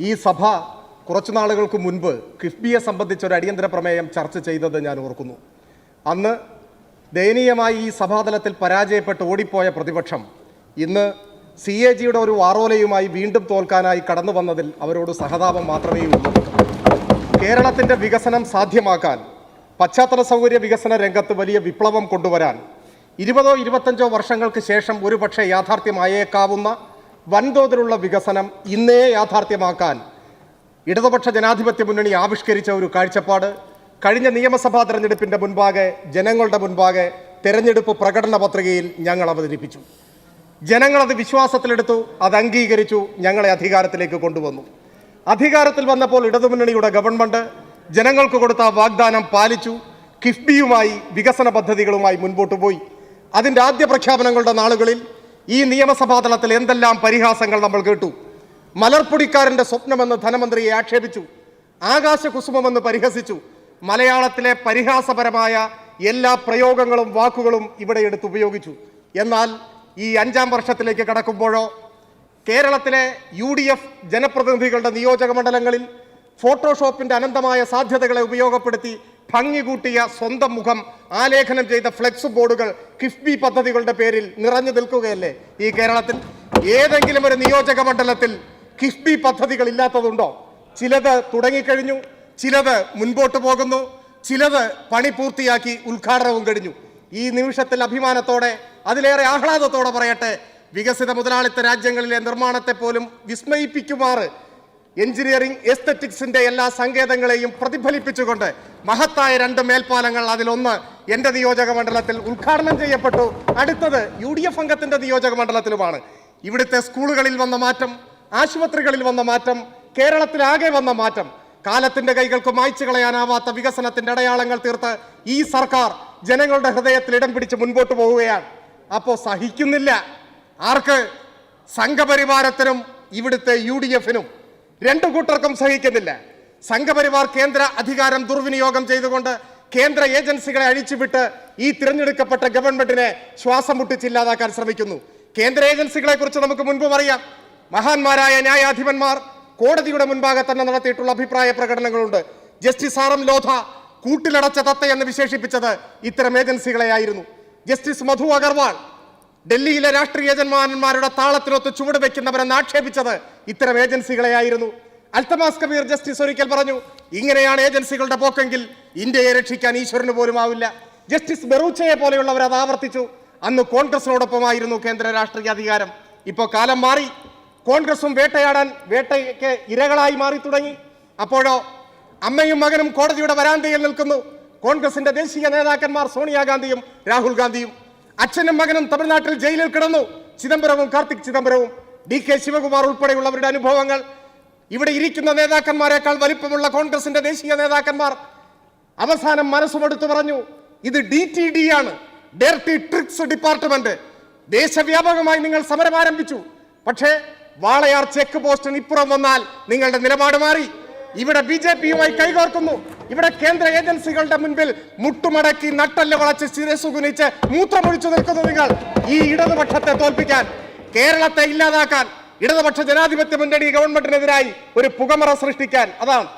ഈ സഭ കുറച്ചു നാളുകൾക്ക് മുൻപ് കിഫ്ബിയെ സംബന്ധിച്ച് ഒരു അടിയന്തര പ്രമേയം ചർച്ച ചെയ്തത് ഞാൻ ഓർക്കുന്നു. അന്ന് ദയനീയമായി ഈ സഭാതലത്തിൽ പരാജയപ്പെട്ട് ഓടിപ്പോയ പ്രതിപക്ഷം ഇന്ന് സി എ ജിയുടെ ഒരു വാറോലയുമായി വീണ്ടും തോൽക്കാനായി കടന്നു വന്നതിൽ അവരോട് സഹതാപം മാത്രമേ ഉള്ളൂ. കേരളത്തിന്റെ വികസനം സാധ്യമാക്കാൻ പശ്ചാത്തല സൗകര്യ വികസന രംഗത്ത് വലിയ വിപ്ലവം കൊണ്ടുവരാൻ ഇരുപതോ ഇരുപത്തഞ്ചോ വർഷങ്ങൾക്ക് ശേഷം ഒരുപക്ഷെ യാഥാർത്ഥ്യമായേക്കാവുന്ന വൻതോതിലുള്ള വികസനം ഇന്നേ യാഥാർത്ഥ്യമാക്കാൻ ഇടതുപക്ഷ ജനാധിപത്യ മുന്നണി ആവിഷ്കരിച്ച ഒരു കാഴ്ചപ്പാട്. കഴിഞ്ഞ നിയമസഭാ തെരഞ്ഞെടുപ്പിന്റെ മുൻപാകെ ജനങ്ങളുടെ മുൻപാകെ തെരഞ്ഞെടുപ്പ് പ്രകടന പത്രികയിൽ ഞങ്ങൾ അവതരിപ്പിച്ചു. ജനങ്ങളത് വിശ്വാസത്തിലെടുത്തു അത് അംഗീകരിച്ചു ഞങ്ങളെ അധികാരത്തിലേക്ക് കൊണ്ടുവന്നു. അധികാരത്തിൽ വന്നപ്പോൾ ഇടതുമുന്നണിയുടെ ഗവൺമെന്റ് ജനങ്ങൾക്ക് കൊടുത്ത വാഗ്ദാനം പാലിച്ചു. കിഫ്ബിയുമായി വികസന പദ്ധതികളുമായി മുൻപോട്ട് പോയി. അതിന്റെ ആദ്യ പ്രഖ്യാപനങ്ങളുടെ നാളുകളിൽ ഈ നിയമസഭാ തലത്തിൽ എന്തെല്ലാം പരിഹാസങ്ങൾ നമ്മൾ കേട്ടു? മലർപ്പൊടിക്കാരന്റെ സ്വപ്നമെന്ന് ധനമന്ത്രിയെ ആക്ഷേപിച്ചു. ആകാശകുസുമമെന്ന് പരിഹസിച്ചു. മലയാളത്തിലെ പരിഹാസപരമായ എല്ലാ പ്രയോഗങ്ങളും വാക്കുകളും ഇവിടെ എടുത്ത് ഉപയോഗിച്ചു. എന്നാൽ ഈ അഞ്ചാം വർഷത്തിലേക്ക് കടക്കുമ്പോഴോ കേരളത്തിലെ യു ജനപ്രതിനിധികളുടെ നിയോജക മണ്ഡലങ്ങളിൽ ഫോട്ടോഷോപ്പിന്റെ അനന്തമായ സാധ്യതകളെ ഉപയോഗപ്പെടുത്തി ഭംഗി കൂട്ടിയ സ്വന്തം മുഖം ആലേഖനം ചെയ്ത ഫ്ലെക്സ് ബോർഡുകൾ കിഫ്ബി പദ്ധതികളുടെ പേരിൽ നിറഞ്ഞു നിൽക്കുകയല്ലേ ഈ കേരളത്തിൽ? ഏതെങ്കിലും ഒരു നിയോജക മണ്ഡലത്തിൽ കിഫ്ബി പദ്ധതികൾ ഇല്ലാത്തതുണ്ടോ? ചിലത് തുടങ്ങിക്കഴിഞ്ഞു ചിലത് മുൻപോട്ട് പോകുന്നു ചിലത് പണി പൂർത്തിയാക്കി ഉദ്ഘാടനവും കഴിഞ്ഞു. ഈ നിമിഷത്തിൽ അഭിമാനത്തോടെ അതിലേറെ ആഹ്ലാദത്തോടെ പറയട്ടെ വികസിത മുതലാളിത്ത രാജ്യങ്ങളിലെ നിർമ്മാണത്തെ പോലും വിസ്മയിപ്പിക്കുമാറ് എഞ്ചിനീയറിംഗ് എസ്തറ്റിക്സിന്റെ എല്ലാ സങ്കേതങ്ങളെയും പ്രതിഫലിപ്പിച്ചുകൊണ്ട് മഹത്തായ രണ്ട് മേൽപ്പാലങ്ങൾ അതിലൊന്ന് എന്റെ നിയോജക മണ്ഡലത്തിൽ ഉദ്ഘാടനം ചെയ്യപ്പെട്ടു. അടുത്തത് യു ഡി എഫ് അംഗത്തിന്റെ നിയോജക മണ്ഡലത്തിലുമാണ്. ഇവിടുത്തെ സ്കൂളുകളിൽ വന്ന മാറ്റം ആശുപത്രികളിൽ വന്ന മാറ്റം കേരളത്തിലാകെ വന്ന മാറ്റം കാലത്തിന്റെ കൈകൾക്ക് മായ്ച്ചു കളയാനാവാത്ത വികസനത്തിന്റെ അടയാളങ്ങൾ തീർത്ത് ഈ സർക്കാർ ജനങ്ങളുടെ ഹൃദയത്തിൽ ഇടം പിടിച്ച് മുൻപോട്ട് പോവുകയാണ്. അപ്പോൾ സഹിക്കുന്നില്ല. ആർക്ക് സംഘപരിവാരത്തിനും ഇവിടുത്തെ യു ഡി എഫിനും രണ്ടു കൂട്ടർക്കും സഹിക്കുന്നില്ല. സംഘപരിവാർ കേന്ദ്ര അധികാരം ദുർവിനിയോഗം ചെയ്തുകൊണ്ട് കേന്ദ്ര ഏജൻസികളെ അഴിച്ചുവിട്ട് ഈ തിരഞ്ഞെടുക്കപ്പെട്ട ഗവൺമെന്റിനെ ശ്വാസം മുട്ടിച്ചില്ലാതാക്കാൻ ശ്രമിക്കുന്നു. കേന്ദ്ര ഏജൻസികളെ കുറിച്ച് നമുക്ക് മുൻപ് അറിയാം. മഹാന്മാരായ ന്യായാധിപന്മാർ കോടതിയുടെ മുൻപാകെ തന്നെ നടത്തിയിട്ടുള്ള അഭിപ്രായ പ്രകടനങ്ങളുണ്ട്. ജസ്റ്റിസ് ആർ എം ലോധ കൂട്ടിലടച്ച തത്ത എന്ന് വിശേഷിപ്പിച്ചത് ഇത്തരം ഏജൻസികളെയായിരുന്നു. ജസ്റ്റിസ് മധു അഗർവാൾ ഡൽഹിയിലെ രാഷ്ട്രീയ യജമാനന്മാരുടെ താളത്തിനൊത്ത് ചുവട് വെക്കുന്നവരെന്ന് ആക്ഷേപിച്ചത് ഇത്തരം ഏജൻസികളെയായിരുന്നു. അൽത്തമാസ് കബീർ ജസ്റ്റിസ് ഒരിക്കൽ പറഞ്ഞു ഇങ്ങനെയാണ് ഏജൻസികളുടെ പോക്കെങ്കിൽ ഇന്ത്യയെ രക്ഷിക്കാൻ ഈശ്വരന് പോലും ആവില്ല. ജസ്റ്റിസ് ബെറൂച്ചയെ പോലെയുള്ളവർ അത് ആവർത്തിച്ചു. അന്ന് കോൺഗ്രസിനോടൊപ്പമായിരുന്നു കേന്ദ്ര രാഷ്ട്രീയ അധികാരം. ഇപ്പോൾ കാലം മാറി. കോൺഗ്രസും വേട്ടയാടാൻ വേട്ടയ്ക്ക് ഇരകളായി മാറി തുടങ്ങി. അപ്പോഴോ അമ്മയും മകനും കോടതിയുടെ വരാന്തയിൽ നിൽക്കുന്നു. കോൺഗ്രസിന്റെ ദേശീയ നേതാക്കന്മാർ സോണിയാഗാന്ധിയും രാഹുൽ ഗാന്ധിയും. അച്ഛനും മകനും തമിഴ്നാട്ടിൽ ജയിലിൽ കിടന്നു. ചിദംബരവും കാർത്തിക് ചിദംബരവും ഡി കെ ശിവകുമാർ ഉൾപ്പെടെയുള്ളവരുടെ അനുഭവങ്ങൾ. ഇവിടെ ഇരിക്കുന്ന നേതാക്കന്മാരെക്കാൾ വലിപ്പമുള്ള കോൺഗ്രസിന്റെ ദേശീയ നേതാക്കന്മാർ. അവസാനം മനസ്സുമെടുത്തു പറഞ്ഞു ഇത് ഡി ടി ഡി ആണ്. ഡേർട്ടി ട്രിക്സ് ഡിപ്പാർട്ട്മെന്റ് ദേശവ്യാപകമായി നിങ്ങൾ സമരം ആരംഭിച്ചു. പക്ഷേ വാളയാർ ചെക്ക് പോസ്റ്റിന് ഇപ്പുറം വന്നാൽ നിങ്ങളുടെ നിലപാട് മാറി. ഇവിടെ ബി ജെ പിയുമായി കൈകോർക്കുന്നു. ഇവിടെ കേന്ദ്ര ഏജൻസികളുടെ മുൻപിൽ മുട്ടുമടക്കി നട്ടല്ല വളച്ച് ശിരസു കുനിച്ച് മൂത്രമൊഴിച്ചു നിൽക്കുന്നു നിങ്ങൾ. ഈ ഇടതുപക്ഷത്തെ തോൽപ്പിക്കാൻ കേരളത്തെ ഇല്ലാതാക്കാൻ ഇടതുപക്ഷ ജനാധിപത്യ മുന്നണി ഗവൺമെന്റിനെതിരായി ഒരു പുകമറ സൃഷ്ടിക്കാൻ അതാണ്.